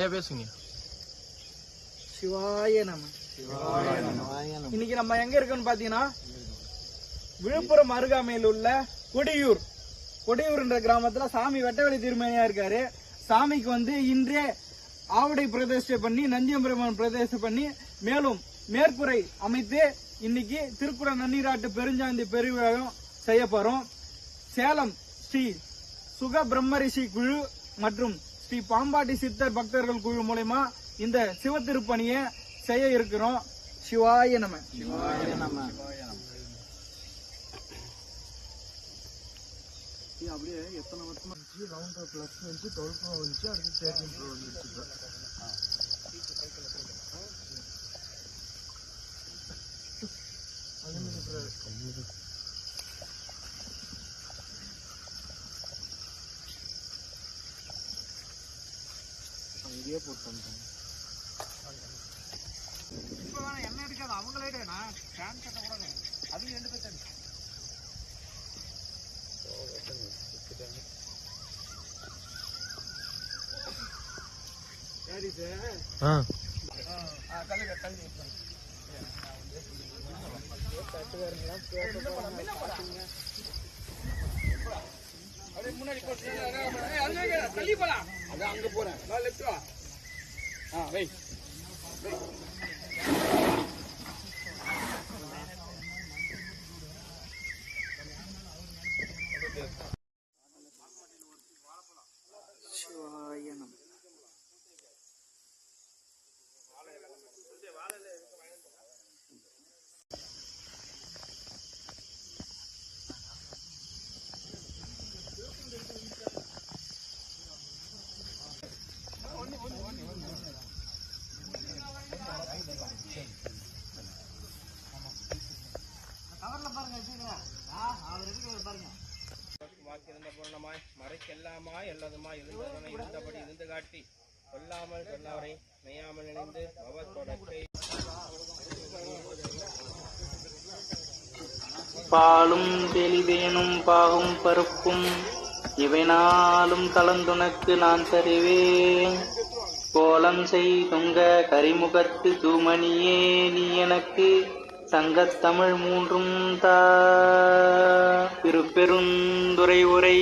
ஏ பேசுங்க சிவாய நம. இன்னைக்கு நம்ம எங்க இருக்கோம்னு பாத்தீங்கன்னா விழுப்புரம் அருகாமையில் உள்ள கொடியூர். கொடியூர்ன்ற கிராமத்துல சாமி வெட்டவெளி திருமணியா இருக்காரு. சாமிக்கு வந்து இன்றே ஆவடை பிரதிஷ்டை பண்ணி நந்தியம்பெருமான் பிரதிஷ்டை பண்ணி மேலும் மேற்கூரை அமைத்து இன்னைக்கு திருக்குட நன்னீராட்டு பெருஞ்சாந்தி பெருவிழாவும் செய்ய போறோம். சேலம் ஸ்ரீ சுக பிரம்மரிஷி குழு மற்றும் ஸ்ரீ பாம்பாட்டி சித்தர் பக்தர்கள் குழு மூலயமா இந்த சிவ திருப்பணியை செய்ய இருக்கிறோம். சிவாய நம. சிவாய நம அப்படியே எத்தனை வருஷமா? ரவுண்ட் பிளஸ் வந்து டுவெல் ப்ரோ வந்துச்சு அடுத்து தேர்ட்டின் ப்ரோ வந்துச்சு பண்ணுறாங்க என்ன எடுக்காது அவங்களே நான் ஃபேன் கட்ட கூடாது அவங்க ரெண்டு பேர் சரி சார் ஆ ஆ தள்ளி முன்னாடி அங்க போறேன் லெஃப்ட் வா వెయ్యి மறைக்கெல்லாமாய் எல்லாதுமாய் இருந்தவனை இருந்தபடி இருந்து காட்டி கொல்லாமல் கொல்லாவரை மெய்யாமல் நினைந்து பவத்தொடக்கை பாலும் தெளிவேனும் பாகும் பருப்பும் இவை கலந்துனக்கு நான் தருவேன். கோலம் செய் தொங்க கரிமுகத்து தூமணியே நீ எனக்கு சங்கத்தமிழ் மூன்றும் தா. திருப்பெருந்துரை உரை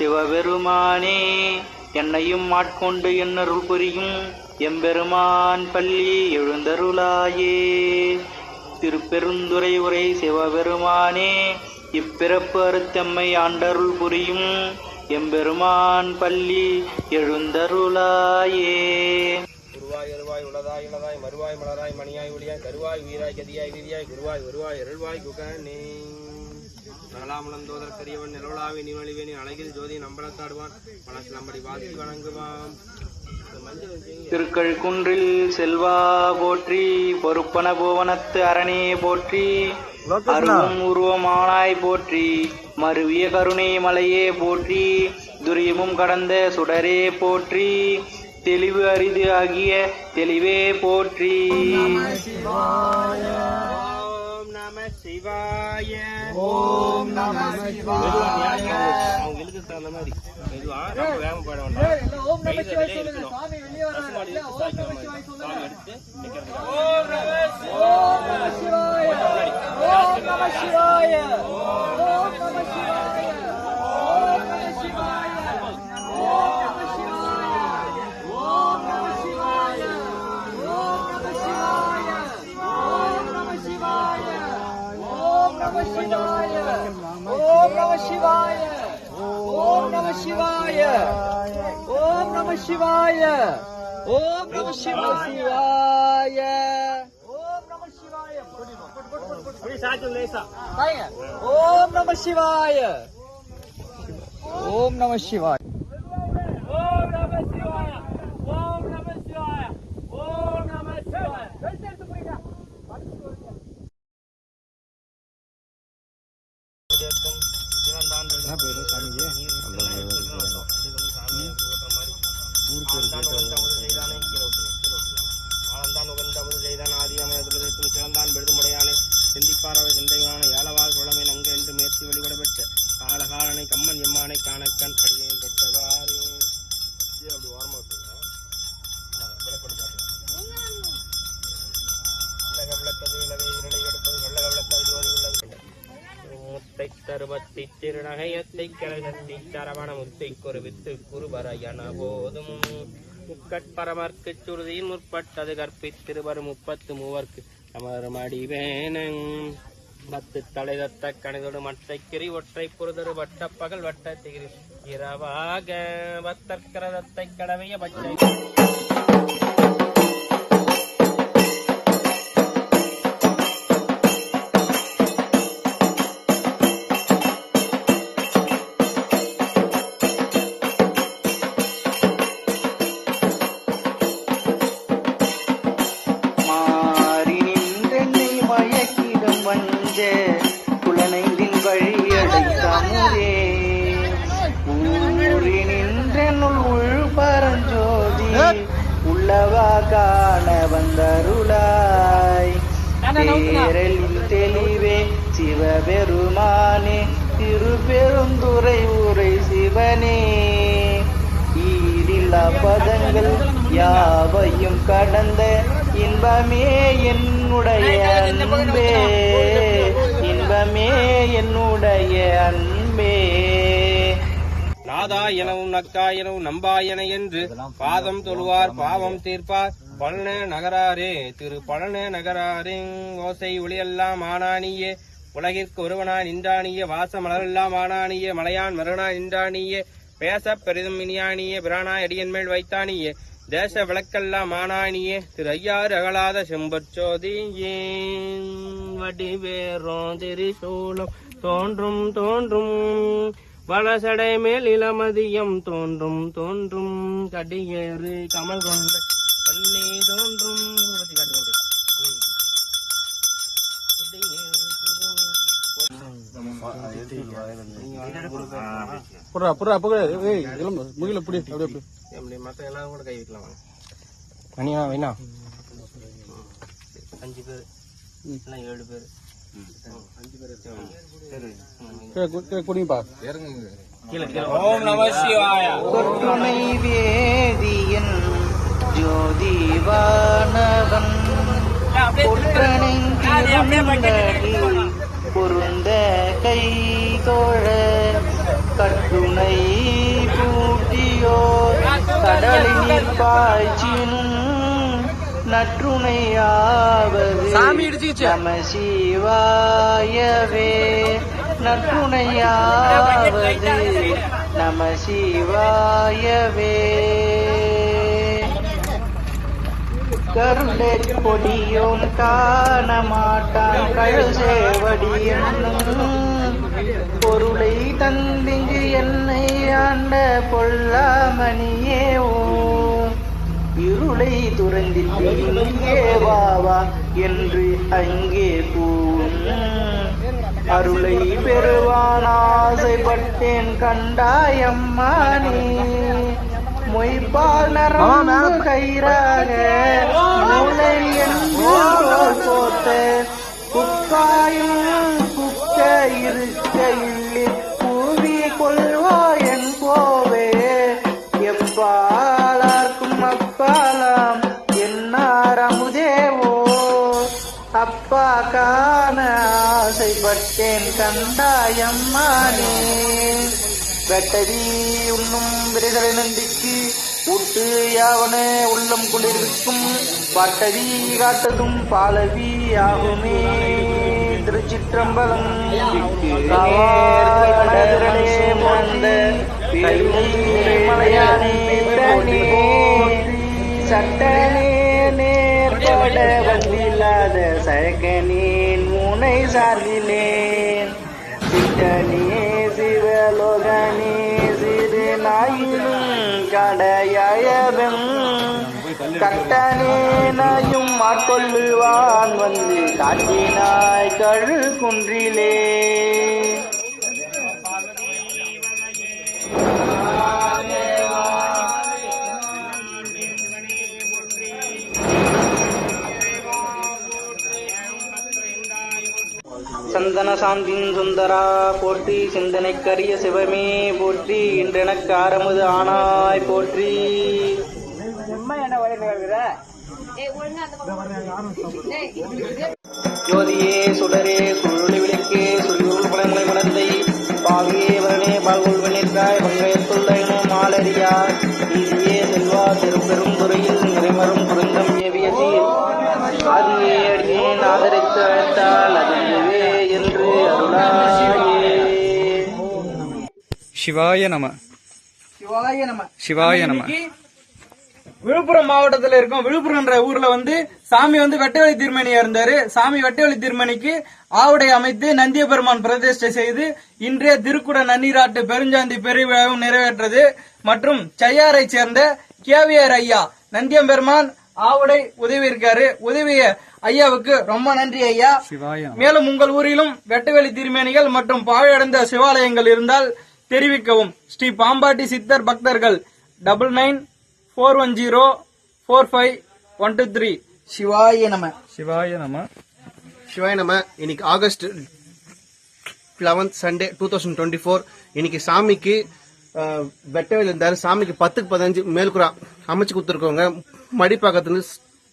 சிவபெருமானே என்னையும் ஆட்கொண்டு என்னருள் புரியும் எம்பெருமான் பள்ளி எழுந்தருளாயே. திருப்பெருந்துரை உரை சிவபெருமானே இப்பிறப்பு அறுத்தம்மை ஆண்டருள் புரியும் எம்பெருமான் பள்ளி எழுந்தருளாயே. குருவாய் அருவாய் உளதாய் இளதாய் மறுவாய் மலராய் மணியாய் ஒளியாய் கருவாய் வீராய் கதியாய் விதியாய் குருவாய் வருவாய் அருள்வாய் குகனே. நகலாமலந்தோதற்கரியவன் நிலவலாவி நீவழிவேணி அழகில் ஜோதி நம்பலத்தாடுவான். மனசு நம்படி வாசி வணங்குவான் இந்த மஞ்சள் வச்சு திருக்கள் குன்றில் செல்வா போற்றி பொறுப்பன புவனத்து அரணே போற்றி அருவம் உருவமானாய் போற்றி மருவிய கருணை மலையே போற்றி துரியமும் கடந்த சுடரே போற்றி தெளிவு அரிது ஆகிய தெளிவே போற்றி. ஓம் நம சிவாய. ஓம் நம சிவாய அவங்க எழுதுக்கு தகுந்த மாதிரி மெதுவா ரொம்ப வேகம் போட வேண்டாம் ஓம் நம சிவாய் சொல்லுங்க. சாமி வெளியே எடுத்து ஓம் நம. சிவாய் శివాయ. ఓం నమ శివాయ. ఓం నమ శివాయ. ఓం నమ శివ శివాయ. ఓం నమ శివాయ. ఓం నమ శివాయ. ఓం నమ శివాయ. எம்பெருமன் எம்மானை காணக்கண் அடியேன் பெற்றவாறு. அப்படி ஓரமாக முத்தை தருமத்தை திருநகையத்தை கலகத்தை தரவண முத்தை குருவித்து குருபரையன போதும். முக்கட்பரமர்க்கு சுருதியில் முற்பட்டது கற்பித்திருவர் முப்பத்து மூவர்க்கு. அமர்மடிவேனன் மத்து பத்து தலைதத்த கணிதொடு மட்டை கிரி ஒற்றை புரிதரு வட்ட பகல் வட்ட திகிரி. இரவாக வத்தற்கரதத்தை கடவைய பச்சை சிவபெருமானே திருப்பெருந்துறை உரை சிவனே. ஈரில்லா பதங்கள் யாவையும் கடந்த இன்பமே என்னுடைய அன்பே. இன்பமே என்னுடைய அன்பே. நாதா எனவும் நக்கா எனவும் நம்பாயன என்று பாதம் தொழுவார் பாவம் தீர்ப்பார். பழன நகராரே திரு பழன நகராரே ஓசை ஒளியெல்லாம் ஆனானியே. உலகிற்கு ஒருவனாய் நின்றானிய வாச மலரெல்லாம் ஆனானிய மலையான் மருகனாய் நின்றானிய பேச பெரிதும் இனியானிய பிரானாய் அடியன் மேல் வைத்தானிய தேச விளக்கெல்லாம் ஆனானியே திரு ஐயாறு அகலாத செம்பற்சோதி ஏன் வடிவேறோம் திரிசூலம் தோன்றும் தோன்றும். வளசடை மேல் இளமதியம் தோன்றும் தோன்றும். கடியேறு கமல் கொண்ட தோன்றும். புறா புறா புகழ ஏய் இளம் முகில பிடி அப்படியே எப்படி மற்ற எல்லாரும் கூட கை வைக்கலாம் மணியா வேணா அஞ்சு பேர் எல்லாம் ஏழு பேர் ஓம் நம வேதியன் ஜோதிவானவன் குற்றனை பொருந்த கை தோழ கட்டுணை பூட்டியோர் கடலில் பாய்ச்சினும் நற்றுணையாவது நம சிவாயவே. நற்றுணையாவது நம சிவாயவே. கருணை கொடியோன் காண மாட்டான் கழுசேவடி என்னும் பொருளை தந்திங்கு என்னை ஆண்ட பொல்லாமணியே ஓ இருளை துறந்திட்டு இங்கே வாவா என்று அங்கே போம் அருளை பெறுவான் ஆசைப்பட்டேன் கண்டாயம்மா நீ நரம்பு கயிறாக. மூளை போத்த குக்காயும் குக்க இருக்க இல்லை கூவி கொள்வாயன் போவே எப்பாலார்க்கும் அப்பாலாம் என்னார் அமுதேவோ. அப்பா காண ஆசைப்பட்டேன் கண்டாயம்மானே. வெட்டதி உண்ணும் விரைதலை நந்திக்கு உட்டு யாவனே உள்ளம் குளிர்விக்கும் பட்டவி காட்டதும் பாலவி ஆகுமே. திருச்சிற்றம்பலம் மலையானே சட்டனே நேர்பட வந்தில்லாத சரக்கனேன் முனை சார்பிலேன் சிட்டனே சிவலோகனே நாயினும் கட்டனேனையும் ஆட்கொள்ளுவான் வந்து காட்டினாய் கழு குன்றிலே. சந்தன சாந்தின் சுந்தரா போற்றி சிந்தனைக்கரிய சிவமே போற்றி இன்றெனக்கு ஆரமுது ஆனாய் போற்றி. ஜோதியே சுடரே சுருளி விளக்கே சுருள் பழங்களை குழந்தை பாவியே வரனே பால்கொள்வனிற்காய் வங்கையத்துள்ள மாலரியா நீதியே செல்வா பெரும் பெரும் துறையில் சிவாய நம. சிவாய நம. சிவாய நம. விழுப்புரம் மாவட்டத்துல இருக்கோம். விழுப்புரம்ன்ற ஊர்ல வந்து சாமி வந்து வெட்டவெளி திருமணியா இருந்தாரு. சாமி வெட்டவெளி திருமணிக்கு ஆவுடை அமைத்து நந்திய பெருமான் பிரதிஷ்டை செய்து இன்றைய திருக்குட நன்னீராட்டு பெருஞ்சாந்தி பெருவிழாவும் நிறைவேற்றது. மற்றும் செய்யாரை சேர்ந்த கேவியர் ஐயா நந்தியம்பெருமான் ஆவுடை உதவி இருக்காரு. உதவிய ஐயாவுக்கு ரொம்ப நன்றி ஐயா. மேலும் உங்கள் ஊரிலும் வெட்டுவெளி திருமேனிகள் மற்றும் பாழடைந்த சிவாலயங்கள் இருந்தால் தெரிவிக்கவும். ஸ்ரீ பாம்பாட்டி சித்தர் பக்தர்கள் double nine four one zero four five one two three. சிவாய நம. சிவாய நம. சிவாய நம்ம இன்னைக்கு August eleventh Sunday two thousand twenty four இன்னைக்கு சாமிக்கு வெட்டவேல் இருந்தாரு. சாமிக்கு பத்துக்கு பதினஞ்சு மேல்குறா அமைச்சு கொடுத்துருக்கோங்க மடிப்பாக்கத்துல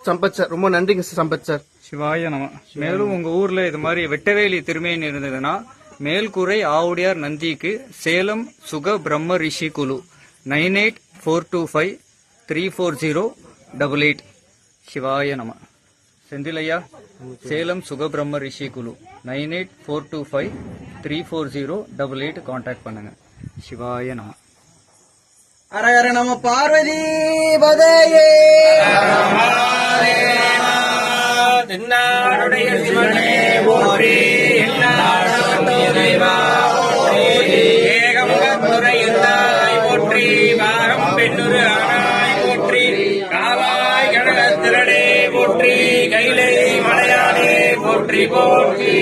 சம்பத் சார் ரொம்ப நன்றிங்க சம்பத் சார் சிவாய நம. மேலும் உங்க ஊர்ல இது மாதிரி வெட்டவேலி திருமேனி இருந்ததுன்னா மேல்கூரை ஆவுடையார் நந்திக்கு சேலம் சுக பிரம்ம ரிஷி குழு nine eight four two five three four zero double eight சிவாய நம செந்திலையா சேலம் சுகபிரம்ம ரிஷி குழு nine eight four two five three four zero double eight contact பண்ணுங்க சிவாய நம அரகர நம பார்வதி பதையே தென்னாடுடைய சிவனே போற்றி